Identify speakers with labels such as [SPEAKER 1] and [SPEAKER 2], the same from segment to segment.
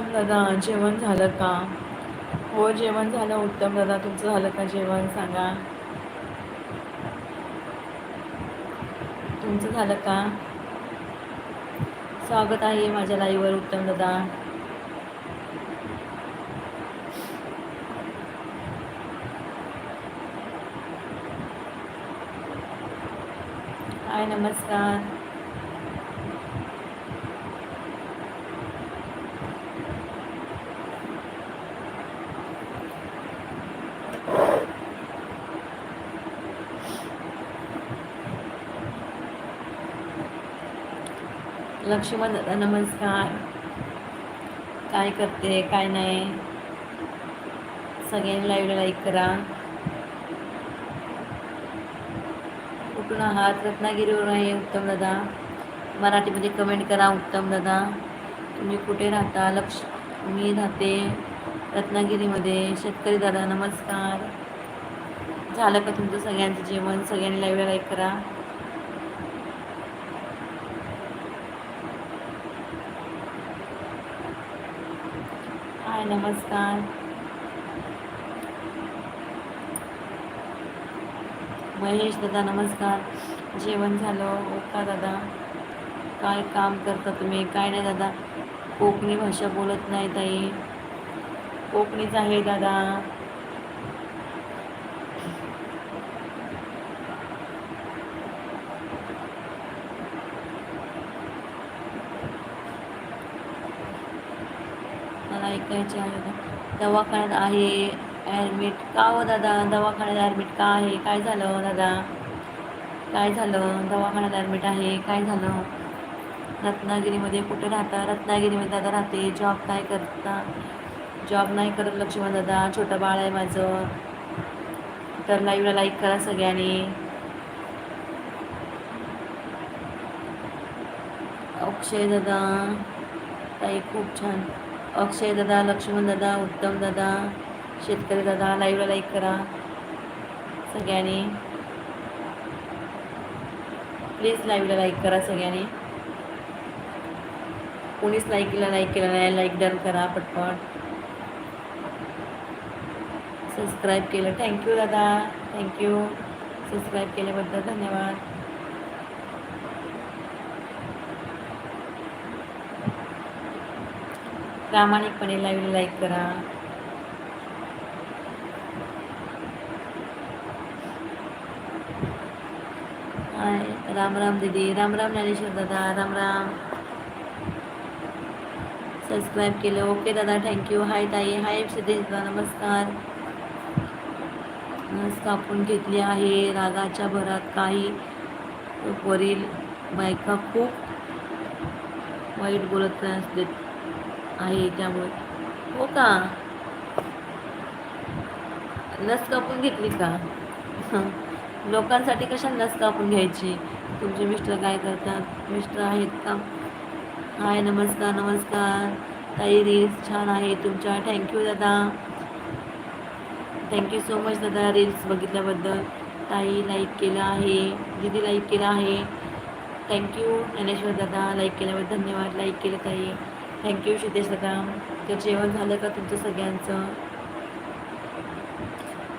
[SPEAKER 1] उत्तम दादा जेवण झालं का? हो जेवण झालं. उत्तम दादा तुमचं झालं का जेवण? सांगा. तुमचं झालं का? स्वागत आहे माझ्या लाईव्हवर उत्तम दादा. हाय नमस्कार. लक्ष्मण दादा नमस्कार. काय करते काय नाही? सगळ्यांनी लाईव्ह लाईक करा. कुठून आहात? रत्नागिरीवरून आहे उत्तम दादा. मराठीमध्ये कमेंट करा उत्तम दादा. तुम्ही कुठे राहता? लक्ष मी राहते रत्नागिरीमध्ये. शेतकरी दादा नमस्कार. झालं का तुमचं सगळ्यांचं जेवण? सगळ्यांनी लाईव्ह लाईक करा. हाय नमस्कार. महेश दादा नमस्कार. जेवण झालं ओका दादा. काय काम करता तुम्ही? काय नाही दादा. कोकणी भाषा बोलत नाही ताई. कोकणीच आहे दादा. मला आहे. दवाखान्यात आहे ॲडमिट का हो दादा? दवाखान्यात ॲडमिट का आहे? काय झालं हो दादा? काय झालं? दवाखान्यात ॲडमिट आहे. काय झालं? रत्नागिरीमध्ये कुठे राहता? रत्नागिरीमध्ये दादा राहते. जॉब काय करता? जॉब नाही करत लक्ष्मण दादा. छोटं बाळ आहे माझं. तर लाईव्हला लाईक करा सगळ्यांनी. अक्षय दादा ताई खूप छान. अक्षय दादा लक्ष्मण दादा उत्तम दादा शेतकरी दादा लाईव्हला लाईक करा सगळ्यांनी. प्लीज लाईव्हला लाईक करा सगळ्यांनी. कोणीच लाईकला लाईक केलं नाही लाईक डन करा पटपट. सबस्क्राईब केलं. थँक्यू दादा. थँक्यू सबस्क्राईब केल्याबद्दल धन्यवाद. प्रामाणिकपणे लाईव्ह लाईक करा. हाय राम राम दीदी राम राम ज्ञानेश्वर दादा राम राम. सबस्क्राईब केलं. ओके दादा थँक्यू हाय ताई. हाय सिद्धेश दादा नमस्कार. स्थापून घेतली आहे रागाच्या भरात काही. वरील बायका खूप वाईट बोलत असते आहे त्यामुळे. हो का? नस कापून घेतली का? लोकांसाठी कशा नस कापून घ्यायची? तुमचे मिस्टर काय करतात? मिस्टर आहेत का? हाय नमस्कार नमस्कार. ताई रील्स छान आहे तुमच्या. थँक्यू दादा. थँक्यू सो मच दादा रील्स बघितल्याबद्दल. ताई लाईक केलं आहे. दीदी लाईक केलं आहे. थँक्यू ज्ञानेश्वर दादा लाईक केल्याबद्दल धन्यवाद. लाईक केलं ताई. थँक्यू शितेश दादा तर जेवण झालं का तुमचं सगळ्यांचं?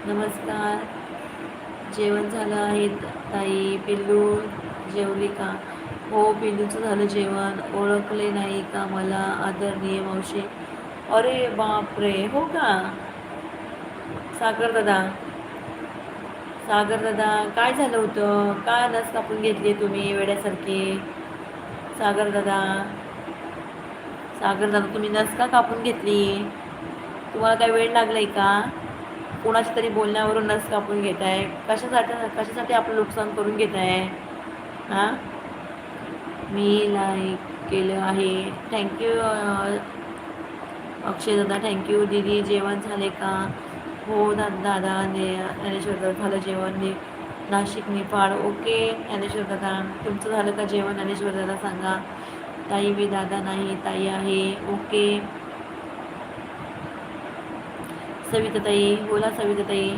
[SPEAKER 1] नमस्कार. जेवण झालं आहे ताई पिल्लू जेवली का हो पिल्लूचं झालं जेवण. ओळखले नाही का मला? आदरणीय मावशी. अरे बापरे. हो का? सागर दादा. सागर दादा काय झालं होतं? काय नस कापून घेतली तुम्ही वेड्यासारखी? सागर दादा. सागर दादा तुम्ही नस का कापून घेतली? तुम्हाला काय वेळ लागलाय का? कोणाच्या तरी बोलण्यावरून नस कापून घेत आहे कशासाठी कशासाठी आपलं नुकसान करून घेत आहे हां? मी लाईक केलं आहे. थँक्यू अक्षय दादा. थँक्यू दिदी. जेवण झाले का? हो दादा ने ज्ञानेश्वर दादा झालं जेवण. मी नाशिक नेपाळ. ओके ज्ञानेश्वर दादा. तुमचं झालं का जेवण? ज्ञानेश्वर दादा सांगा. ताई मी दादा नाही ताई आहे. ओके. सविताताई बोला सविताताई.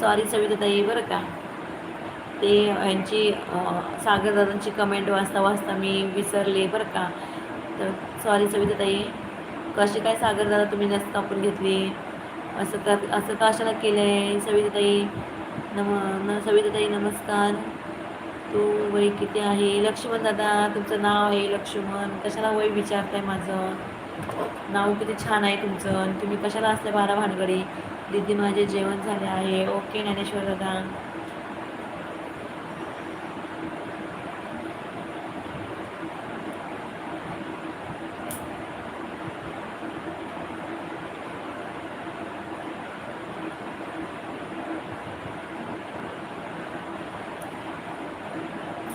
[SPEAKER 1] सॉरी सविताताई बरं का? ते यांची सागरदादांची कमेंट वाचता वाचता मी विसरले बरं का? तर सॉरी सविताताई. कसे कशी काय सागरदादा तुम्ही नस कापून घेतली? असं का असं कशाला केलं आहे सविताताई. नम न सविताताई नमस्कार. तू वय किती आहे? लक्ष्मण दादा तुमचं नाव आहे लक्ष्मण. कशाला वय विचारताय माझं? नाव किती छान आहे तुमचं आणि तुम्ही कशाला असते बारा भानगडी दिदी माझे जेवण झाले आहे. ओके ज्ञानेश्वर दादा.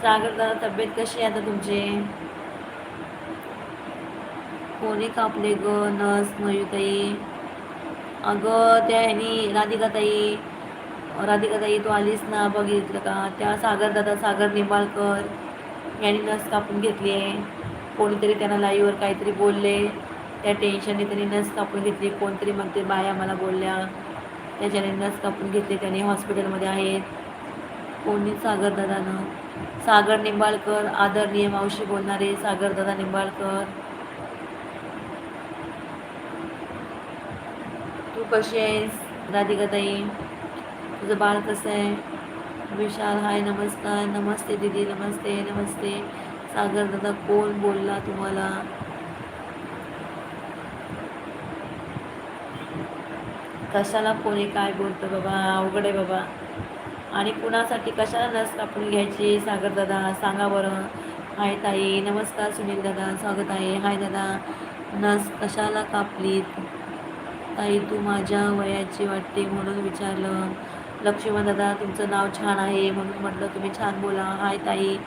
[SPEAKER 1] सागर दादा तब्येत कशी आहे आता तुमची? कोणी कापले ग? नस मयुताई. अगं त्या ह्यानी राधिकाताई राधिकाताई तू आलीस ना बघितलं का? त्या सागर दादा सागर निंबाळकर यांनी नस कापून घेतली आहे. कोणीतरी त्यांना लाईव्हवर काहीतरी बोलले. त्या टेन्शनने त्यांनी नस कापून घेतली. कोणतरी मग ते बाया मला बोलल्या. त्याच्याने नस कापून घेतली. त्याने हॉस्पिटलमध्ये आहेत. कोणी सागरदादानं? सागर निंबाळकर आदरणीय मावशी बोलणारे सागरदादा निंबाळकर. तू कशी आहेस राधिकाताई? तुझं बाळ कसं आहे? विशाल हाय नमस्कार. नमस्ते दीदी. नमस्ते नमस्ते. सागर दादा कोण बोलला तुम्हाला? कशाला कोणी काय बोलतं बाबा? अवघड आहे बाबा. आणि कुणासाठी कशाला नस कापून घ्यायची? सागर दादा सांगा बरं. हाय ताई नमस्कार सुनील दादा स्वागत आहे. हाय दादा नस कशाला कापलीत? ताई तू माझ्या वयाची वाटते म्हणून विचारलं. लक्ष्मण दादा तुमचं नाव छान आहे म्हणून म्हटलं तुम्ही छान बोला. हाय ताई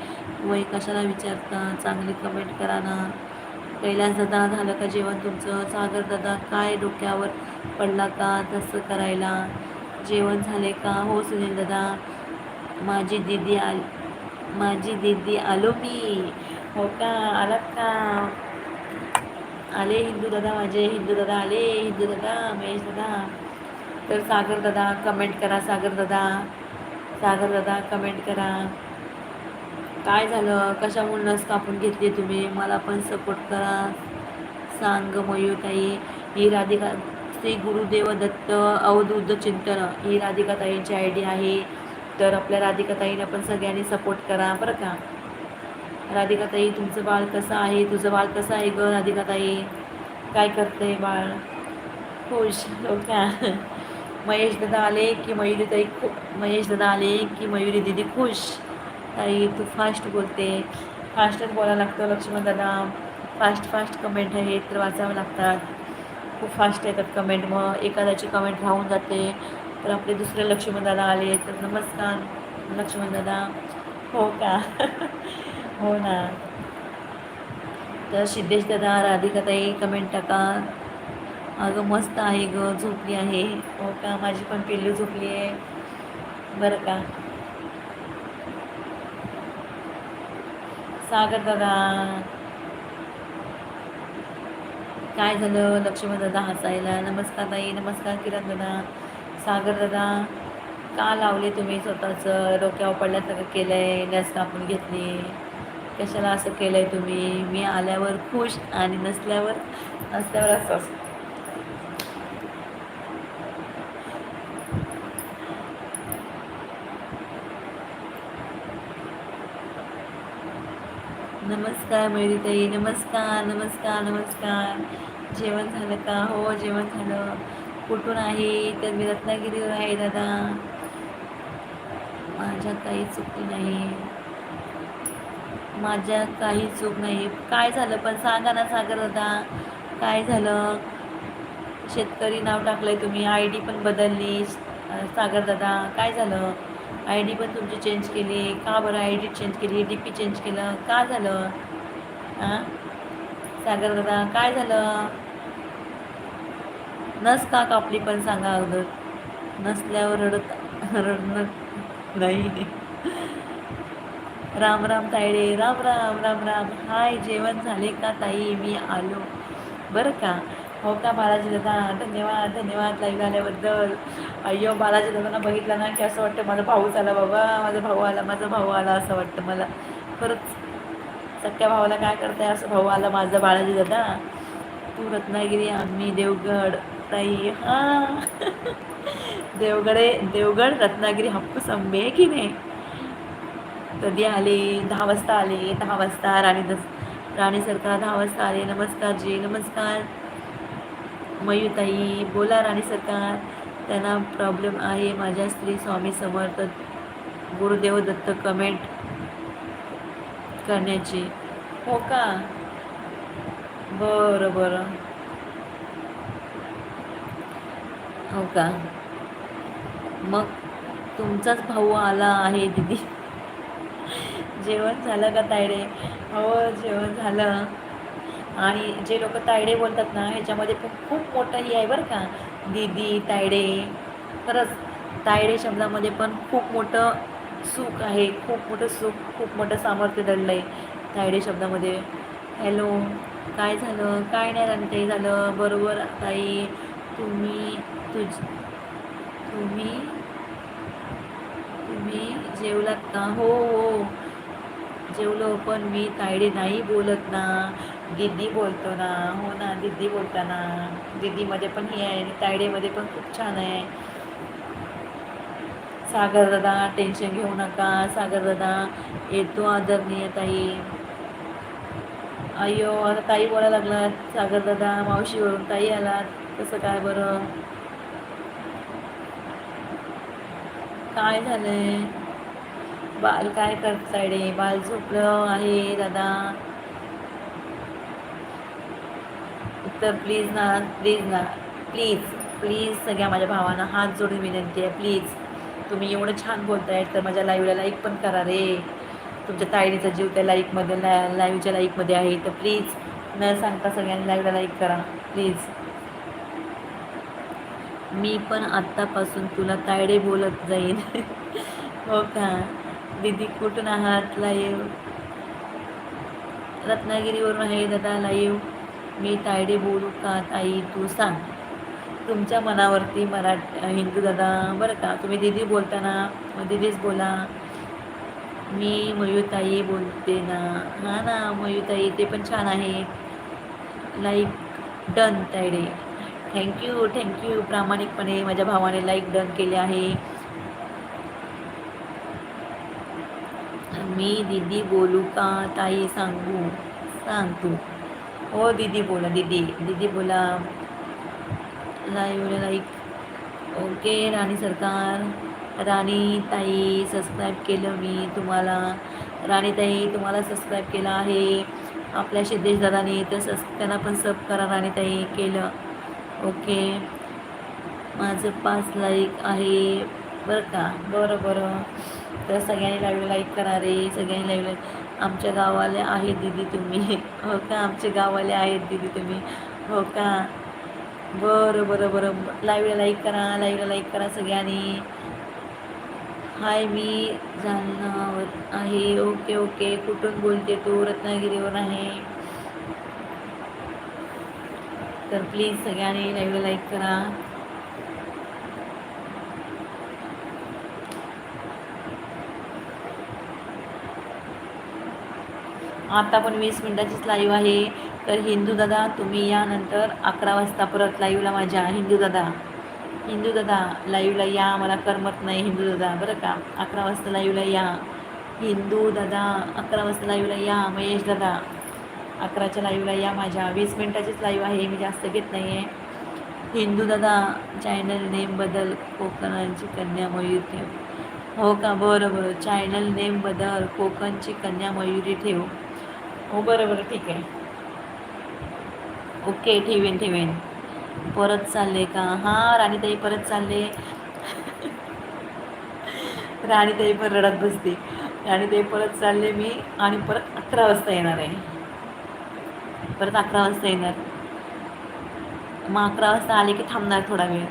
[SPEAKER 1] वय कशाला विचारता? चांगली कमेंट करा ना. कैलास दादा झालं का जेवण तुमचं? सागर दादा काय डोक्यावर पडला का तसं करायला? जेवण झाले का? हो सुनील दादा. माझी दीदी आल माझी दीदी आलो मी. हो का? आलात का? आले हिंदू दादा माझे. हिंदू दादा आले. हिंदू दादा महेश दादा. तर सागर दादा कमेंट करा सागर दादा. सागर दादा कमेंट करा. काय झालं? कशामुळे नस कापून घेतली तुम्ही? मला पण सपोर्ट करा. सांग मयूताई ही राधिका श्री गुरुदेव दत्त अवधूत चिंतन. ही राधिकाताईंची आय डी आहे. तर आपल्या राधिकाताईंना पण सगळ्यांनी सपोर्ट करा बरं का? राधिकाताई तुमचं बाळ कसं आहे? तुझं बाळ कसं आहे ग राधिकाताई? काय करते बाळ? खुश हो का? महेश दादा आले की मयुरी ताई खू महेश दादा आले की मयुरी दिदी खुश? ताई तू फास्ट बोलते. फास्टच बोलायला लागतं लक्ष्मण दादा. फास्ट फास्ट कमेंट आहेत तर वाचावं लागतात. खूप फास्ट येतात कमेंट मग एखाद्याची कमेंट राहून जाते. तर आपले दुसरे लक्ष्मण दादा आले तर नमस्कार लक्ष्मण दादा. हो का? हो ना. तर सिद्धेश दादा राधिकाताई कमेंट टाका. अगं मस्त आहे ग झोपली आहे. हो का? माझी पण पिल्लू झोपली आहे. बरं का? सागर दादा. काय झालं? लक्ष्मण दादा हसायला नमस्कार ताई नमस्कार किरण दादा सागर दादा का लावले तुम्ही स्वतःचं? डोक्यावर पडल्यासारखं केलं आहे लस कापून घेतली. कशाला असं केलं आहे तुम्ही? मी आल्यावर खुश आणि नसल्यावर नसल्यावर असं नमस्कार मयुरीताई नमस्कार नमस्कार नमस्कार. जेवण झालं का? हो जेवण झालं. कुठून आहे? तर मी रत्नागिरीवर आहे दादा. माझ्या काही चुकी नाही. माझ्या काही चूक नाही. काय झालं? पण सांगा ना सागर दादा. काय झालं? शेतकरी नाव टाकलंय तुम्ही. आय डी पण बदलली. सागर दादा काय झालं? आय डी पण तुमची चेंज केली. का बरं आय डी चेंज केली? डी पी चेंज केलं? का झालं? हां? सागर दादा काय झालं? नस का कापली पण सांगा अगोदर. नसल्यावर रडत रडणं नाही. राम राम तायडे राम राम राम राम. हाय जेवण झाले का ताई? मी आलो. बरं का? हो का बालाजी दादा? धन्यवाद धन्यवाद लाईव्ह आल्याबद्दल. अय्यो बालाजी दादांना बघितलं ना की असं वाटतं माझा भाऊच आला बाबा माझा भाऊ आला माझा भाऊ आला असं वाटतं मला. खरंच सख्या भावाला काय करताय? असं भाऊ आला माझा बाळाजी दादा. तू रत्नागिरी आम्ही देवगड ताई हा. देवगडे देवगड रत्नागिरी हप्पूस आंबे की नाही? कधी आले? दहा वाजता आले. दहा वाजता राणी दस राणी सरकार दहा वाजता आले. नमस्कार जी नमस्कार. मयूताई बोला राणी सरकार. त्यांना प्रॉब्लेम आहे. माझ्या स्त्री स्वामी समर्थ गुरुदेव दत्त कमेंट करण्याची. हो का? बरं बरं. हो का? मग तुमचाच भाऊ आला आहे दिदी. जेवण झालं का तायडे हो जेवण झालं. आणि जे लोक तायडे बोलतात ना ह्याच्यामध्ये खूप खूप मोठं ही आहे बरं का. दीदी तायडे खरंच तायडे शब्दामध्ये पण खूप मोठं सुख आहे. खूप मोठं सुख खूप मोठं सामर्थ्य दडलं आहे तायडे शब्दामध्ये. हॅलो काय झालं? काय नाही राणी ताई झालं. बरोबर ताई. तुम्ही तुझ तुम्ही तुम्ही जेवलात का? हो हो. जेवलो पण मी तायडे नाही बोलत ना. दिदी बोलतो ना. हो ना दिदी बोलताना. दिदीमध्ये पण हे आहे तायडेमध्ये पण खूप छान आहे. सागर दादा टेन्शन घेऊ नका. सागर दादा येतो आदरणीय ताई. अयो आता ताई बोलायला लागलात. सागर दादा मावशीवरून ताई आलात. कसं काय बरं? काय झालंय? बाल काय करत सायडे? बाल झोपलं आहे दादा. तर प्लीज ना प्लीज ना. प्लीज प्लीज सगळ्या माझ्या भावांना हात जोडून विनंती आहे. प्लीज तुम्ही एवढं छान बोलताय तर माझ्या लाईव्हला लाईक पण करा रे. तुमच्या ताईडीचा जीव त्या लाईकमध्ये ला लाईव्हच्या लाईकमध्ये आहे. तर प्लीज न सांगता सगळ्यांनी लाईव्हला लाईक करा. प्लीज मी पण आत्तापासून तुला तायडे बोलत जाईन. हो का? दीदी कुठून आहात? लाईव्ह रत्नागिरीवरून आहे दादा लाईव्ह मी तायडे बोलू का ताई? तू सांग. तुमच्या मनावरती मरा हिंदू दादा बरं का? तुम्ही दिदी बोलताना मग दिदीच बोला. मी मयूताई बोलते ना. हां ना मयूताई ते पण छान आहे. Like done Taide thank you thank you प्रामाणिकपणे माझ्या भावाने लाईक डन केले आहे. मी दीदी बोलू का? ताई सांगू सांग. तू हो दीदी बोला दीदी. दीदी बोला. लाईव्हला लाईक ओके राणी सरकार राणी ताई सबस्क्राईब केलं मी तुम्हाला. राणी ताई तुम्हाला सबस्क्राईब केलं आहे. आपल्या सिद्धेश दादाने तर सस त्यांना पण सब करा राणी ताई केलं. ओके माझं पाच लाईक आहे. बरं का? बरं बरं. तर सगळ्यांनी लाईव्ह लाईक करा रे. सगळ्यांनी लाईव्ह आमच्या गावाले आहेत दिदी तुम्ही. हो का? आमच्या गाववाले आहेत दिदी तुम्ही. हो का? बरं बरं बरं. लाईव्हला लाईक करा लाईव्हला लाईक करा सगळ्यांनी. हाय मी जालनावर आहे. ओके ओके कुठून बोलते तू? रत्नागिरीवर आहे. तर प्लीज सगळ्यांनी लाईव्हला लाईक करा. आता पण वीस मिनटाचीच लाईव्ह आहे. तर हिंदू दादा तुम्ही यानंतर अकरा वाजता परत लाईव्हला माझ्या हिंदू दादा. हिंदू दादा लाईव्हला या मला करमत नाही हिंदू दादा. बरं का? अकरा वाजता लाईव्हला या. हिंदू दादा अकरा वाजता लाईव्हला या महेश दादा. अकराच्या लाईव्हला या माझ्या वीस मिनटाचीच लाईव्ह आहे मी जास्त घेत नाही आहे हिंदू दादा चॅनल नेम बदल कोकणांची कन्या मयुरी ठेव. हो का? बरं बरं. चॅनल नेम बदल कोकणची कन्या मयुरी ठेव. हो बरं बरं ठीक आहे. ओके ठेवेन ठेवेन. परत चालले का? हां राणीताई परत चालले. राणीताई पण रडत बसते राणीताई परत चालले मी आणि परत अकरा वाजता येणार आहे. परत अकरा वाजता येणार. मग अकरा वाजता आले की थांबणार थोडा वेळ.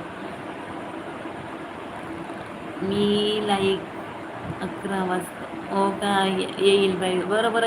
[SPEAKER 1] मी लाईक अकरा वाजता हो का? येईल बाई. बरं बरं.